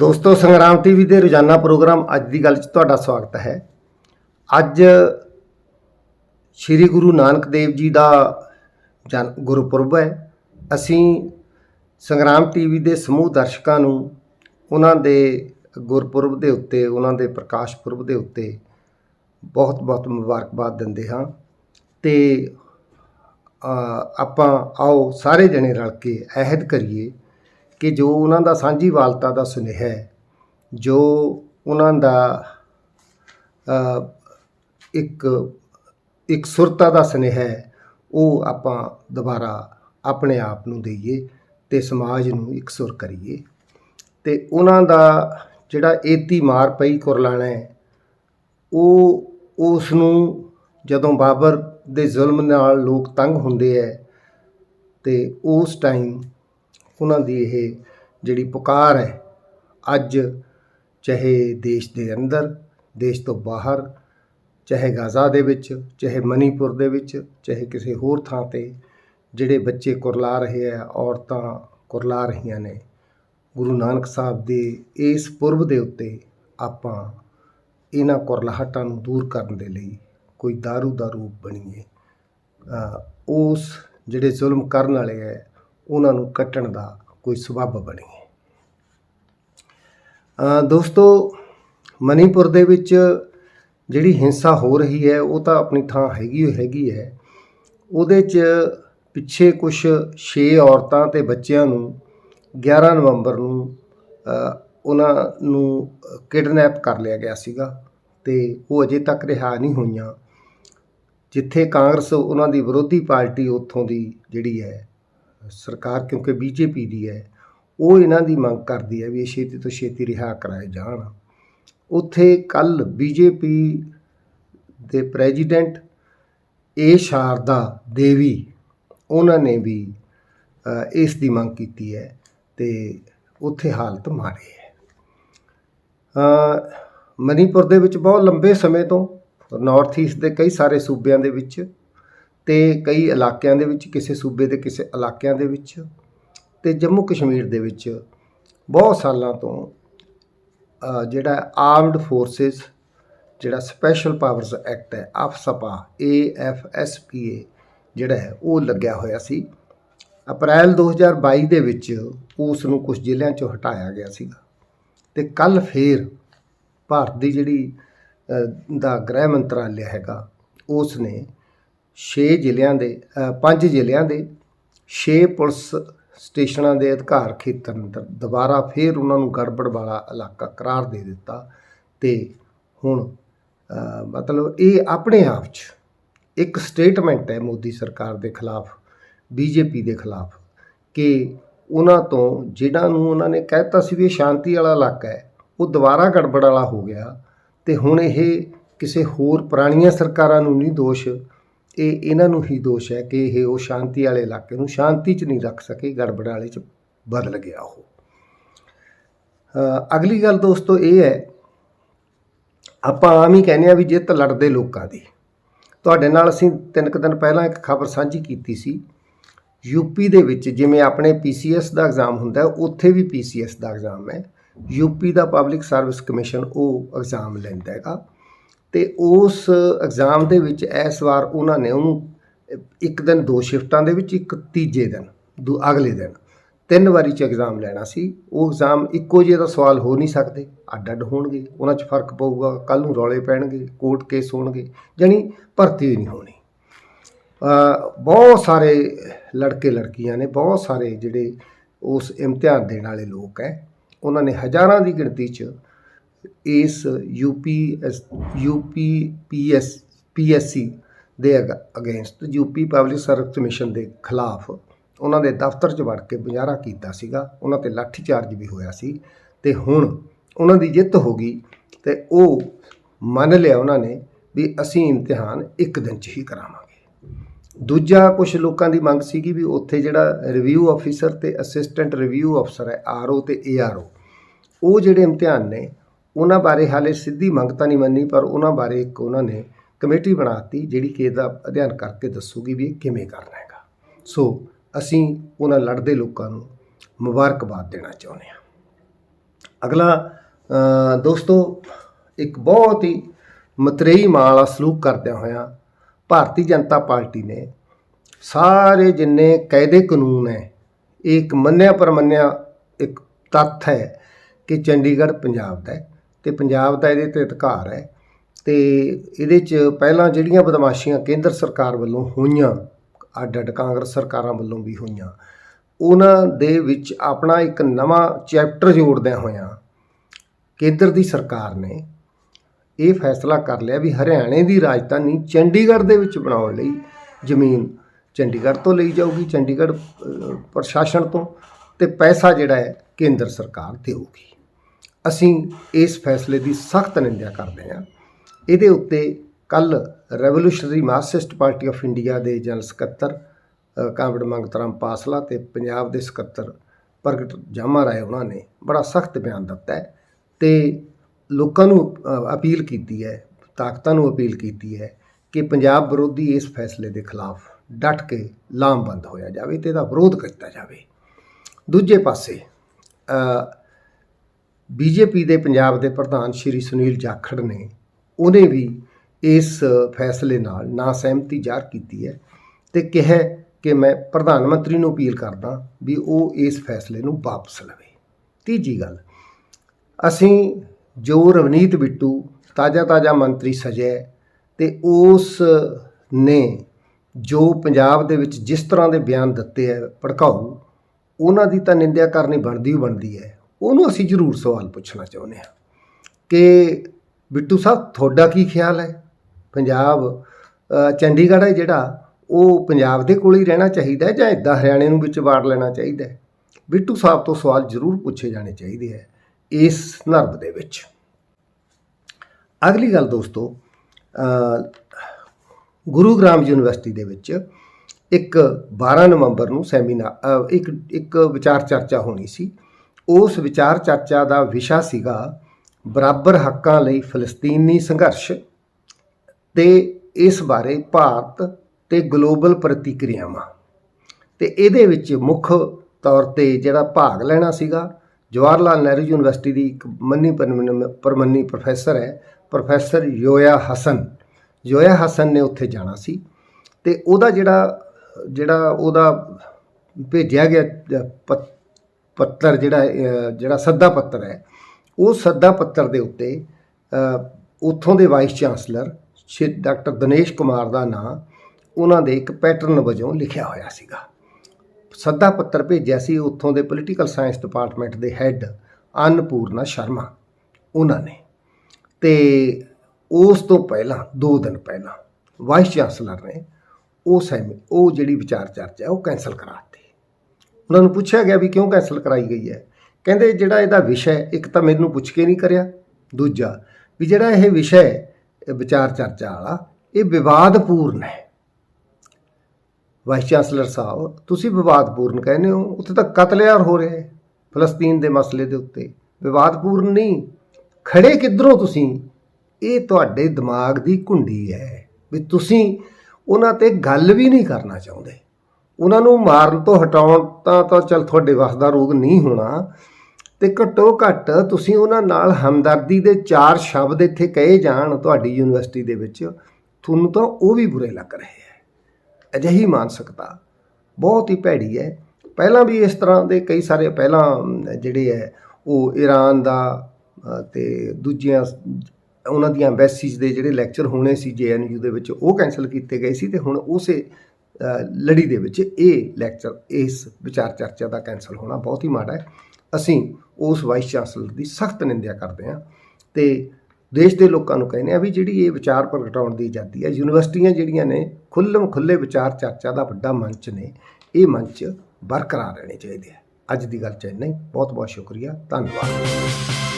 ਦੋਸਤੋ, ਸੰਗਰਾਮ ਟੀਵੀ ਦੇ ਰੋਜ਼ਾਨਾ ਪ੍ਰੋਗਰਾਮ ਅੱਜ ਦੀ ਗੱਲ 'ਚ ਤੁਹਾਡਾ ਸਵਾਗਤ ਹੈ। ਅੱਜ ਸ੍ਰੀ ਗੁਰੂ ਨਾਨਕ ਦੇਵ ਜੀ ਦਾ ਜਨ, ਗੁਰਪੁਰਬ ਹੈ। ਅਸੀਂ ਸੰਗਰਾਮ ਟੀਵੀ ਦੇ ਸਮੂਹ ਦਰਸ਼ਕਾਂ ਨੂੰ ਉਹਨਾਂ ਦੇ ਗੁਰਪੁਰਬ ਦੇ ਉੱਤੇ, ਉਹਨਾਂ ਦੇ ਪ੍ਰਕਾਸ਼ ਪੁਰਬ ਦੇ ਉੱਤੇ ਬਹੁਤ ਬਹੁਤ ਮੁਬਾਰਕਬਾਦ ਦਿੰਦੇ ਹਾਂ। ਤੇ ਆਪਾਂ ਆਓ ਸਾਰੇ ਜਣੇ ਰਲ ਕੇ ਅਹਿਦ ਕਰੀਏ। ਕਿ ਜੋ ਉਹਨਾਂ ਦਾ ਸਾਂਝੀ ਵਾਲਤਾ ਦਾ ਸੁਨੇਹਾ ਹੈ ਜੋ ਉਹਨਾਂ ਦਾ ਅ, ਇੱਕ ਇੱਕ ਸੁਰਤਾ ਦਾ ਸੁਨੇਹਾ ਹੈ ਉਹ ਆਪਾਂ ਦੁਬਾਰਾ ਆਪਣੇ ਆਪ ਨੂੰ ਦਈਏ ਤੇ ਸਮਾਜ ਨੂੰ ਇਕਸੁਰ ਕਰੀਏ। ਤੇ ਉਹਨਾਂ ਦਾ ਜਿਹੜਾ ਏਤੀ ਮਾਰ ਪਈ ਕੁਰਲਾਣਾ ਹੈ ਉਹ ਉਸ ਨੂੰ ਜਦੋਂ ਬਾਬਰ ਦੇ ਜ਼ੁਲਮ ਨਾਲ ਲੋਕ ਤੰਗ ਹੁੰਦੇ ਐ ਤੇ ਉਸ ਟਾਈਮ ਉਹਨਾਂ ਦੀ ਇਹ ਜਿਹੜੀ ਪੁਕਾਰ ਹੈ, ਅੱਜ ਚਾਹੇ ਦੇਸ਼ ਦੇ ਅੰਦਰ, ਦੇਸ਼ ਤੋਂ ਬਾਹਰ, ਚਾਹੇ ਗਾਜ਼ਾ ਦੇ ਵਿੱਚ, ਚਾਹੇ ਮਨੀਪੁਰ ਦੇ ਵਿੱਚ, ਚਾਹੇ ਕਿਸੇ ਹੋਰ ਥਾਂ ਤੇ ਜਿਹੜੇ ਬੱਚੇ ਕੁਰਲਾ ਰਹੇ ਆ, ਔਰਤਾਂ ਕੁਰਲਾ ਰਹੀਆਂ ਨੇ, ਗੁਰੂ ਨਾਨਕ ਸਾਹਿਬ ਦੇ ਇਸ ਪੁਰਬ ਦੇ ਉੱਤੇ ਆਪਾਂ ਇਹਨਾਂ ਕੁਰਲਾਹਟਾਂ ਨੂੰ ਦੂਰ ਕਰਨ ਦੇ ਲਈ ਕੋਈ दारू ਦਾ ਰੂਪ ਬਣੀਏ। ਉਸ ਜਿਹੜੇ ਜ਼ੁਲਮ ਕਰਨ ਵਾਲੇ ਹੈ ਉਹਨਾਂ ਨੂੰ ਕੱਟਣ ਦਾ ਕੋਈ ਸਬੱਬ ਬਣੀ ਦੋਸਤੋ, ਮਨੀਪੁਰ ਦੇ ਵਿੱਚ ਜਿਹੜੀ ਹਿੰਸਾ ਹੋ ਰਹੀ ਹੈ, ਉਹ ਤਾਂ ਆਪਣੀ ਥਾਂ ਹੈਗੀ ਹੈਗੀ ਹੈ। ਉਹਦੇ 'ਚ ਪਿੱਛੇ ਕੁਝ 6 ਔਰਤਾਂ ਤੇ ਬੱਚਿਆਂ ਨੂੰ 11 ਨਵੰਬਰ ਨੂੰ ਉਹਨਾਂ ਨੂੰ ਕਿਡਨੈਪ ਕਰ ਲਿਆ ਗਿਆ ਸੀਗਾ ਤੇ ਉਹ ਅਜੇ ਤੱਕ ਰਿਹਾ ਨਹੀਂ ਹੋਈਆਂ, ਜਿੱਥੇ ਕਾਂਗਰਸ ਉਹਨਾਂ ਦੀ ਵਿਰੋਧੀ ਪਾਰਟੀ ਉੱਥੋਂ ਦੀ ਜਿਹੜੀ ਹੈ ਸਰਕਾਰ ਕਿਉਂਕਿ ਬੀਜੇਪੀ ਦੀ ਹੈ, ਉਹ ਇਹਨਾਂ ਦੀ ਮੰਗ ਕਰਦੀ ਹੈ ਵੀ ਇਹ ਛੇਤੀ ਤੋਂ ਛੇਤੀ ਰਿਹਾ ਕਰਾਏ ਜਾਣ। ਉੱਥੇ ਕੱਲ ਬੀਜੇਪੀ ਦੇ ਪ੍ਰੈਜ਼ੀਡੈਂਟ ਏ ਸ਼ਾਰਦਾ ਦੇਵੀ, ਉਹਨਾਂ ਨੇ ਵੀ ਇਸ ਦੀ ਮੰਗ ਕੀਤੀ ਹੈ ਤੇ ਉੱਥੇ ਹਾਲਤ ਮਾੜੀ ਹੈ। ਮਨੀਪੁਰ ਦੇ ਵਿੱਚ ਬਹੁਤ ਲੰਬੇ ਸਮੇਂ ਤੋਂ ਨਾਰਥ ਈਸਟ ਦੇ ਕਈ ਸਾਰੇ ਸੂਬਿਆਂ ਦੇ ਵਿੱਚ ਤੇ ਕਈ ਇਲਾਕਿਆਂ ਦੇ ਵਿੱਚ, ਕਿਸੇ ਸੂਬੇ ਦੇ ਕਿਸੇ ਇਲਾਕਿਆਂ ਦੇ ਵਿੱਚ ਤੇ ਜੰਮੂ ਕਸ਼ਮੀਰ ਦੇ ਵਿੱਚ ਬਹੁਤ ਸਾਲਾਂ ਤੋਂ ਜਿਹੜਾ ਆਰਮਡ ਫੋਰਸਿਸ, ਜਿਹੜਾ ਸਪੈਸ਼ਲ ਪਾਵਰਸ ਐਕਟ ਹੈ ਅਫਸਪਾ ਏ ਐਫ ਐਸ ਪੀ ਏ, ਜਿਹੜਾ ਹੈ, ਉਹ ਲੱਗਿਆ ਹੋਇਆ ਸੀ। ਅਪ੍ਰੈਲ 2022 ਦੇ ਵਿੱਚ ਉਸ ਨੂੰ ਕੁਝ ਜ਼ਿਲ੍ਹਿਆਂ 'ਚੋਂ ਹਟਾਇਆ ਗਿਆ ਸੀਗਾ। ਤੇ ਕੱਲ ਫੇਰ ਭਾਰਤ ਦੀ ਜਿਹੜੀ ਦਾ ਗ੍ਰਹਿ ਮੰਤਰਾਲੇ ਹੈਗਾ, ਉਸ ਨੇ 6 ਜ਼ਿਲ੍ਹਿਆਂ ਦੇ 5 ਜ਼ਿਲ੍ਹਿਆਂ ਦੇ 6 ਪੁਲਿਸ ਸਟੇਸ਼ਨਾਂ ਦੇ ਅਧਿਕਾਰ ਖੇਤਰ ਅੰਦਰ ਦੁਬਾਰਾ ਫੇਰ ਉਹਨਾਂ ਨੂੰ ਗੜਬੜ ਵਾਲਾ ਇਲਾਕਾ ਕਰਾਰ ਦੇ ਦਿੱਤਾ ਤੇ ਹੁਣ ਮਤਲਬ ਇਹ ਆਪਣੇ ਆਪ 'ਚ ਇੱਕ ਸਟੇਟਮੈਂਟ ਹੈ ਮੋਦੀ ਸਰਕਾਰ ਦੇ ਖਿਲਾਫ, ਬੀਜੇਪੀ ਦੇ ਖਿਲਾਫ ਕਿ ਉਹਨਾਂ ਤੋਂ ਜਿਹੜਾ ਨੂੰ ਉਹਨਾਂ ਨੇ ਕਹਿਤਾ ਸੀ ਵੀ ਇਹ ਸ਼ਾਂਤੀ ਵਾਲਾ ਇਲਾਕਾ ਹੈ, ਉਹ ਦੁਬਾਰਾ ਗੜਬੜ ਵਾਲਾ ਹੋ ਗਿਆ ਤੇ ਹੁਣ ਇਹ ਕਿਸੇ ਹੋਰ ਪੁਰਾਣੀਆਂ ਸਰਕਾਰਾਂ ਨੂੰ ਨਹੀਂ ਦੋਸ਼ ਇਹ ਇਹਨਾਂ ਨੂੰ ਹੀ ਦੋਸ਼ ਹੈ ਕਿ ਇਹ ਉਹ ਸ਼ਾਂਤੀ ਵਾਲੇ ਇਲਾਕੇ ਨੂੰ ਸ਼ਾਂਤੀ 'ਚ ਨਹੀਂ ਰੱਖ ਸਕੇ, ਗੜਬੜ ਵਾਲੇ 'ਚ ਬਦਲ ਗਿਆ ਉਹ। ਅਗਲੀ ਗੱਲ ਦੋਸਤੋ ਇਹ ਹੈ, ਆਪਾਂ ਆਮ ਹੀ ਕਹਿੰਦੇ ਆ ਵੀ ਜਿੱਤ ਲੜਦੇ ਲੋਕਾਂ ਦੀ। ਤੁਹਾਡੇ ਨਾਲ ਅਸੀਂ ਤਿੰਨ ਕੁ ਦਿਨ ਪਹਿਲਾਂ ਇੱਕ ਖਬਰ ਸਾਂਝੀ ਕੀਤੀ ਸੀ ਯੂਪੀ ਦੇ ਵਿੱਚ ਜਿਵੇਂ ਆਪਣੇ ਪੀਸੀਐਸ ਦਾ ਐਗਜ਼ਾਮ ਹੁੰਦਾ, ਉੱਥੇ ਵੀ ਪੀਸੀਐਸ ਦਾ ਐਗਜ਼ਾਮ ਹੈ। ਯੂਪੀ ਦਾ ਪਬਲਿਕ ਸਰਵਿਸ ਕਮਿਸ਼ਨ ਉਹ ਐਗਜ਼ਾਮ ਲੈਂਦਾ ਹੈਗਾ। ਤੇ ਉਸ ਐਗਜ਼ਾਮ ਦੇ ਵਿੱਚ ਇਸ ਵਾਰ ਉਹਨਾਂ ਨੇ ਉਹਨੂੰ ਇੱਕ ਦਿਨ ਦੋ ਸ਼ਿਫਟਾਂ ਦੇ ਵਿੱਚ, ਇੱਕ ਤੀਜੇ ਦਿਨ, ਦੂ ਅਗਲੇ ਦਿਨ ਤਿੰਨ ਵਾਰੀ ਚ ਐਗਜ਼ਾਮ ਲੈਣਾ ਸੀ। ਉਹ ਐਗਜ਼ਾਮ ਇੱਕੋ ਜਿਹੇ ਦਾ ਸਵਾਲ ਹੋ ਨਹੀਂ ਸਕਦੇ। ਅੱਡ ਅੱਡ ਹੋਣਗੇ, ਉਹਨਾਂ 'ਚ ਫ਼ਰਕ ਪਊਗਾ ਕੱਲ ਨੂੰ ਰੌਲੇ ਪੈਣਗੇ, ਕੋਰਟ ਕੇਸ ਹੋਣਗੇ, ਜਾਣੀ ਭਰਤੀ ਨਹੀਂ ਹੋਣੀ। ਬਹੁਤ ਸਾਰੇ ਲੜਕੇ ਲੜਕੀਆਂ ਨੇ, ਬਹੁਤ ਸਾਰੇ ਜਿਹੜੇ ਉਸ ਇਮਤਿਹਾਨ ਦੇਣ ਵਾਲੇ ਲੋਕ ਹੈ ਉਹਨਾਂ ਨੇ ਹਜ਼ਾਰਾਂ ਦੀ ਗਿਣਤੀ 'ਚ ਇਸ U P S U P P S P PS C ਦੇ ਅਗ, against UP public service commission ਦੇ ਖਿਲਾਫ ਉਹਨਾਂ ਦੇ ਦਫ਼ਤਰ 'ਚ ਵੜ ਕੇ ਮੁਜ਼ਾਹਰਾ ਕੀਤਾ ਸੀਗਾ। ਉਹਨਾਂ ਤੇ ਲਾਠੀ ਚਾਰਜ ਵੀ ਹੋਇਆ ਸੀ ਤੇ ਹੁਣ ਉਹਨਾਂ ਦੀ ਜਿੱਤ ਹੋ ਗਈ ਤੇ ਉਹ ਮੰਨ ਲਿਆ ਉਹਨਾਂ ਨੇ ਵੀ ਅਸੀਂ ਇਮਤਿਹਾਨ ਇੱਕ ਦਿਨ 'ਚ ਹੀ ਕਰਾਵਾਂਗੇ। ਦੂਜਾ ਕੁਝ ਲੋਕਾਂ ਦੀ ਮੰਗ ਸੀਗੀ ਵੀ ਉੱਥੇ ਜਿਹੜਾ ਰਿਵਿਊ ਆਫੀਸਰ ਤੇ ਅਸਿਸਟੈਂਟ ਰਿਵਿਊ ਅਫਸਰ ਹੈ ਆਰਓ ਤੇ ਏਆਰਓ ਉਹ ਜਿਹੜੇ ਇਮਤਿਹਾਨ ਨੇ ਉਹਨਾਂ ਬਾਰੇ ਹਾਲੇ ਸਿੱਧੀ ਮੰਗ ਤਾਂ ਨਹੀਂ ਮੰਨੀ, ਪਰ ਉਹਨਾਂ ਬਾਰੇ ਇੱਕ ਉਹਨਾਂ ਨੇ ਕਮੇਟੀ ਬਣਾਤੀ ਜਿਹੜੀ ਕਿ ਇਹਦਾ ਅਧਿਐਨ ਕਰਕੇ ਦੱਸੂਗੀ ਵੀ ਇਹ ਕਿਵੇਂ ਕਰਨਾ ਹੈਗਾ। ਸੋ ਅਸੀਂ ਉਹਨਾਂ ਲੜਦੇ ਲੋਕਾਂ ਨੂੰ ਮੁਬਾਰਕਬਾਦ ਦੇਣਾ ਚਾਹੁੰਦੇ ਹਾਂ। ਅਗਲਾ ਦੋਸਤੋ, ਇੱਕ ਬਹੁਤ ਹੀ ਮਤਰੇਈ ਮਾਂ ਵਾਲਾ ਸਲੂਕ ਕਰਦਿਆਂ ਹੋਇਆਂ ਭਾਰਤੀ ਜਨਤਾ ਪਾਰਟੀ ਨੇ ਸਾਰੇ ਜਿੰਨੇ ਕਾਇਦੇ ਕਾਨੂੰਨ ਹੈ, ਇਹ ਇੱਕ ਮੰਨਿਆ ਪਰਮੰਨਿਆ ਇੱਕ ਤੱਥ ਹੈ ਕਿ ਚੰਡੀਗੜ੍ਹ ਪੰਜਾਬ ਦਾ ਹੈ ਅਤੇ ਪੰਜਾਬ ਦਾ ਇਹਦੇ ਤੇ ਅਧਿਕਾਰ ਹੈ। ਅਤੇ ਇਹਦੇ 'ਚ ਪਹਿਲਾਂ ਜਿਹੜੀਆਂ ਬਦਮਾਸ਼ੀਆਂ ਕੇਂਦਰ ਸਰਕਾਰ ਵੱਲੋਂ ਹੋਈਆਂ ਅੱਡ ਅੱਡ ਕਾਂਗਰਸ ਸਰਕਾਰਾਂ ਵੱਲੋਂ ਵੀ ਹੋਈਆਂ, ਉਹਨਾਂ ਦੇ ਵਿੱਚ ਆਪਣਾ ਇੱਕ ਨਵਾਂ ਚੈਪਟਰ ਜੋੜਦਿਆਂ ਹੋਇਆਂ ਕੇਂਦਰ ਦੀ ਸਰਕਾਰ ਨੇ ਇਹ ਫੈਸਲਾ ਕਰ ਲਿਆ ਵੀ ਹਰਿਆਣੇ ਦੀ ਰਾਜਧਾਨੀ ਚੰਡੀਗੜ੍ਹ ਦੇ ਵਿੱਚ ਬਣਾਉਣ ਲਈ ਜ਼ਮੀਨ ਚੰਡੀਗੜ੍ਹ ਤੋਂ ਲਈ ਜਾਊਗੀ, ਚੰਡੀਗੜ੍ਹ ਪ੍ਰਸ਼ਾਸਨ ਤੋਂ, ਤੇ ਪੈਸਾ ਜਿਹੜਾ ਹੈ ਕੇਂਦਰ ਸਰਕਾਰ ਦੇਊਗੀ। ਅਸੀਂ ਇਸ ਫੈਸਲੇ ਦੀ ਸਖਤ ਨਿੰਦਿਆ ਕਰਦੇ ਹਾਂ। ਇਹਦੇ ਉੱਤੇ ਕੱਲ Revolutionary Marxist Party of India ਦੇ ਜਨਰਲ ਸਕੱਤਰ ਅ, ਕਾਂਵੜ ਮੰਗਤਰਾਮ ਪਾਸਲਾ ਤੇ ਪੰਜਾਬ ਦੇ ਸਕੱਤਰ ਪ੍ਰਗਟ ਜਾਮਾ ਰਾਏ ਉਹਨਾਂ ਨੇ ਬੜਾ ਸਖਤ ਬਿਆਨ ਦਿੱਤਾ ਹੈ ਤੇ ਲੋਕਾਂ ਨੂੰ ਅਪੀਲ ਕੀਤੀ ਹੈ ਤਾਕਤਾਂ ਨੂੰ ਅਪੀਲ ਕੀਤੀ ਹੈ ਕਿ ਪੰਜਾਬ ਵਿਰੋਧੀ ਇਸ ਫੈਸਲੇ ਦੇ ਖਿਲਾਫ ਡਟ ਕੇ ਲਾਮਬੰਦ ਹੋਇਆ ਜਾਵੇ ਤੇ ਇਹਦਾ ਵਿਰੋਧ ਕੀਤਾ ਜਾਵੇ। ਦੂਜੇ ਪਾਸੇ ਬੀਜੇਪੀ ਦੇ ਪੰਜਾਬ ਦੇ ਪ੍ਰਧਾਨ ਸ਼੍ਰੀ ਸੁਨੀਲ ਜਾਖੜ ਨੇ ਉਹਨੇ ਵੀ ਇਸ ਫੈਸਲੇ ਨਾਲ ਨਾ ਸਹਿਮਤੀ ਜ਼ਾਹਰ ਕੀਤੀ ਹੈ ਤੇ ਕਿਹਾ ਕਿ ਮੈਂ ਪ੍ਰਧਾਨ ਮੰਤਰੀ ਨੂੰ ਅਪੀਲ ਕਰਦਾ ਵੀ ਉਹ ਇਸ ਫੈਸਲੇ ਨੂੰ ਵਾਪਸ ਲਵੇ। ਤੀਜੀ ਗੱਲ, ਅਸੀਂ ਜੋ ਰਵਨੀਤ ਬਿੱਟੂ ਤਾਜ਼ਾ ਤਾਜ਼ਾ ਮੰਤਰੀ ਸਜਿਆ ਹੈ ਤੇ ਉਸ ਨੇ ਜੋ ਪੰਜਾਬ ਦੇ ਵਿੱਚ ਜਿਸ ਤਰ੍ਹਾਂ ਦੇ ਬਿਆਨ ਦਿੱਤੇ ਹੈ ਭੜਕਾਊ, ਉਹਨਾਂ ਦੀ ਤਾਂ ਨਿੰਦਿਆ ਕਰਨੀ ਬਣਦੀ ਹੀ ਬਣਦੀ ਹੈ। ਉਹਨੂੰ ਅਸੀਂ ਜ਼ਰੂਰ ਸਵਾਲ ਪੁੱਛਣਾ ਚਾਹੁੰਦੇ ਹਾਂ ਕਿ ਬਿੱਟੂ ਸਾਹਿਬ, ਤੁਹਾਡਾ ਕੀ ਖਿਆਲ ਹੈ? ਪੰਜਾਬ ਚੰਡੀਗੜ੍ਹ ਹੈ ਜਿਹੜਾ, ਉਹ ਪੰਜਾਬ ਦੇ ਕੋਲ ਹੀ ਰਹਿਣਾ ਚਾਹੀਦਾ ਹੈ ਜਾਂ ਇੱਦਾਂ ਹਰਿਆਣੇ ਨੂੰ ਵਿੱਚ ਵਾੜ ਲੈਣਾ ਚਾਹੀਦਾ ਹੈ? ਬਿੱਟੂ ਸਾਹਿਬ ਤੋਂ ਸਵਾਲ ਜ਼ਰੂਰ ਪੁੱਛੇ ਜਾਣੇ ਚਾਹੀਦੇ ਹੈ ਇਸ ਸੰਦਰਭ ਦੇ ਵਿੱਚ। ਅਗਲੀ ਗੱਲ ਦੋਸਤੋ ਗੁਰੂ ਗ੍ਰਾਮ ਯੂਨੀਵਰਸਿਟੀ ਦੇ ਵਿੱਚ ਇੱਕ 12 ਨਵੰਬਰ ਨੂੰ ਸੈਮੀਨਾਰ ਇੱਕ ਇੱਕ ਵਿਚਾਰ ਚਰਚਾ ਹੋਣੀ ਸੀ। ਉਸ ਵਿਚਾਰ ਚਰਚਾ ਦਾ ਵਿਸ਼ਾ ਸੀਗਾ ਬਰਾਬਰ ਹੱਕਾਂ ਲਈ ਫਲਸਤੀਨੀ ਸੰਘਰਸ਼ ਤੇ ਇਸ ਬਾਰੇ ਭਾਰਤ ਤੇ ਗਲੋਬਲ ਪ੍ਰਤੀਕਿਰਿਆਵਾਂ। ਤੇ ਇਹਦੇ ਵਿੱਚ ਮੁੱਖ ਤੌਰ ਤੇ ਜਿਹੜਾ ਭਾਗ ਲੈਣਾ ਸੀਗਾ ਜਵਾਹਰ ਲਾਲ ਨਹਿਰੂ ਯੂਨੀਵਰਸਿਟੀ ਦੀ ਇੱਕ ਮੰਨੀ ਪਰਮੰਨੀ ਪਰਮੰਨੀ ਪ੍ਰੋਫੈਸਰ ਹੈ, ਪ੍ਰੋਫੈਸਰ ਯੋਇਆ ਹਸਨ। ਯੋਇਆ ਹਸਨ ਨੇ ਉੱਥੇ ਜਾਣਾ ਸੀ ਤੇ ਉਹਦਾ ਜਿਹੜਾ ਜਿਹੜਾ ਉਹਦਾ ਭੇਜਿਆ ਗਿਆ ਪ- ਪੱਤਰ ਜਿਹੜਾ ਜਿਹੜਾ ਸੱਦਾ ਪੱਤਰ ਹੈ ਉਹ ਸੱਦਾ ਪੱਤਰ ਦੇ ਉੱਤੇ ਅ, ਉੱਥੋਂ ਦੇ vice chancellor Shri doctor Dinesh Kumar ਦਾ ਨਾਂ ਉਹਨਾਂ ਦੇ ਇੱਕ ਪੈਟਰਨ ਵਜੋਂ ਲਿਖਿਆ ਹੋਇਆ ਸੀਗਾ। ਸੱਦਾ ਪੱਤਰ ਭੇਜਿਆ ਸੀ ਉੱਥੋਂ ਦੇ ਪੋਲੀਟੀਕਲ ਸਾਇੰਸ ਡਿਪਾਰਟਮੈਂਟ ਦੇ ਹੈੱਡ ਅਨਪੂਰਨਾ ਸ਼ਰਮਾ ਉਹਨਾਂ ਨੇ। ਤੇ ਉਸ ਤੋਂ ਪਹਿਲਾਂ 2 ਦਿਨ ਪਹਿਲਾਂ ਵਾਈਸ ਚਾਂਸਲਰ ਨੇ ਉਹ ਸੈਮੀ ਉਹ ਜਿਹੜੀ ਵਿਚਾਰ ਚਰਚਾ ਉਹ ਕੈਨਸਲ ਕਰਾ ਦਿੱਤੀ। ਉਹਨਾਂ ਨੂੰ ਪੁੱਛਿਆ ਗਿਆ ਵੀ ਕਿਉਂ ਕੈਨਸਲ ਕਰਾਈ ਗਈ ਹੈ। ਕਹਿੰਦੇ ਜਿਹੜਾ ਇਹਦਾ ਵਿਸ਼ਾ ਇੱਕ ਤਾਂ ਮੈਨੂੰ ਪੁੱਛ ਕੇ ਨਹੀਂ ਕਰਿਆ, ਦੂਜਾ ਵੀ ਜਿਹੜਾ ਇਹ ਵਿਸ਼ਾ ਹੈ ਵਿਚਾਰ ਚਰਚਾ ਵਾਲਾ, ਇਹ ਵਿਵਾਦਪੂਰਨ ਹੈ। ਵਾਈਸ ਚਾਂਸਲਰ ਸਾਹਿਬ, ਤੁਸੀਂ ਵਿਵਾਦਪੂਰਨ ਕਹਿੰਦੇ ਹੋ, ਉੱਥੇ ਤਾਂ ਕਤਲੇਆਰ ਹੋ ਰਿਹਾ ਹੈ, ਫਲਸਤੀਨ ਦੇ ਮਸਲੇ ਦੇ ਉੱਤੇ। ਵਿਵਾਦਪੂਰਨ ਨਹੀਂ ਖੜੇ ਕਿੱਧਰੋਂ ਤੁਸੀਂ? ਇਹ ਤੁਹਾਡੇ ਦਿਮਾਗ ਦੀ ਕੁੰਡੀ ਹੈ ਵੀ ਤੁਸੀਂ ਉਹਨਾਂ ਤੇ ਗੱਲ ਵੀ ਨਹੀਂ ਕਰਨਾ ਚਾਹੁੰਦੇ। ਉਹਨਾਂ ਨੂੰ ਮਾਰਨ ਤੋਂ ਹਟਾਉਣ ਤਾਂ ਤਾਂ ਚਲ ਤੁਹਾਡੇ ਵੱਸ ਦਾ ਰੋਗ ਨਹੀਂ ਹੋਣਾ। ਤੇ ਘੱਟੋ ਘੱਟ ਤੁਸੀਂ ਉਹਨਾਂ ਨਾਲ ਹਮਦਰਦੀ ਦੇ ਚਾਰ ਸ਼ਬਦ ਇੱਥੇ ਕਹੇ ਜਾਣ ਤੁਹਾਡੀ ਯੂਨੀਵਰਸਿਟੀ ਦੇ ਵਿੱਚ। ਤੁਹਾਨੂੰ ਤਾਂ ਉਹ ਵੀ ਬੁਰੇ ਲੱਗ ਰਹੇ ਹੈ ਅਜਿਹੀ ਮਾਨਸਿਕਤਾ ਬਹੁਤ ਹੀ ਭੈੜੀ ਹੈ ਪਹਿਲਾਂ ਵੀ ਇਸ ਤਰ੍ਹਾਂ ਦੇ ਕਈ ਸਾਰੇ ਪਹਿਲਾਂ ਜਿਹੜੇ ਹੈ ਉਹ ਈਰਾਨ ਦਾ ਅ, ਤੇ ਦੂਜੀਆਂ ਉਹਨਾਂ ਦੀਆਂ ਐਮਬੈਸੀਜ਼ ਦੇ ਜਿਹੜੇ ਲੈਕਚਰ ਹੋਣੇ ਸੀ ਜੇਐਨਯੂ ਦੇ ਵਿੱਚ ਉਹ ਕੈਨਸਲ ਕੀਤੇ ਗਏ ਸੀ ਤੇ ਹੁਣ ਉਸੇ ਲੜੀ ਦੇ ਵਿੱਚ ਇਹ ਲੈਕਚਰ ਇਸ ਵਿਚਾਰ ਚਰਚਾ ਦਾ ਕੈਨਸਲ ਹੋਣਾ ਬਹੁਤ ਹੀ ਮਾੜਾ ਹੈ। ਅਸੀਂ ਉਸ ਵਾਈਸ ਚਾਂਸਲਰ ਦੀ ਸਖਤ ਨਿੰਦਿਆ ਕਰਦੇ ਹਾਂ ਤੇ ਦੇਸ਼ ਦੇ ਲੋਕਾਂ ਨੂੰ ਕਹਿੰਦੇ ਆ ਵੀ ਜਿਹੜੀ ਇਹ ਵਿਚਾਰ ਪ੍ਰਗਟਾਉਣ ਦੀ ਆਜ਼ਾਦੀ ਹੈ, ਯੂਨੀਵਰਸਿਟੀਆਂ ਜਿਹੜੀਆਂ ਨੇ ਖੁੱਲ੍ਹਮ ਖੁੱਲੇ ਵਿਚਾਰ ਚਰਚਾ ਦਾ ਵੱਡਾ ਮੰਚ ਨੇ, ਇਹ ਮੰਚ ਬਰਕਰਾਰ ਰਹਿਣੇ ਚਾਹੀਦੇ ਆ। ਅੱਜ ਦੀ ਗੱਲ ਚ ਇੰਨਾ ਹੀ। ਬਹੁਤ ਬਹੁਤ ਸ਼ੁਕਰੀਆ। ਧੰਨਵਾਦ।